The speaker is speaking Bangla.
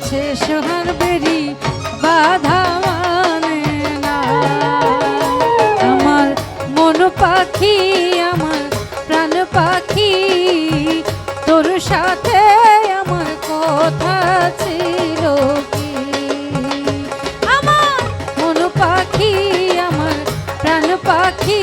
সে সোহার বেরি, বাধা মানে না। আমার মন পাখি, আমার প্রাণ পাখি, তোর সাথে আমার কথা ছিল কি? আমার মন পাখি, আমার প্রাণ পাখি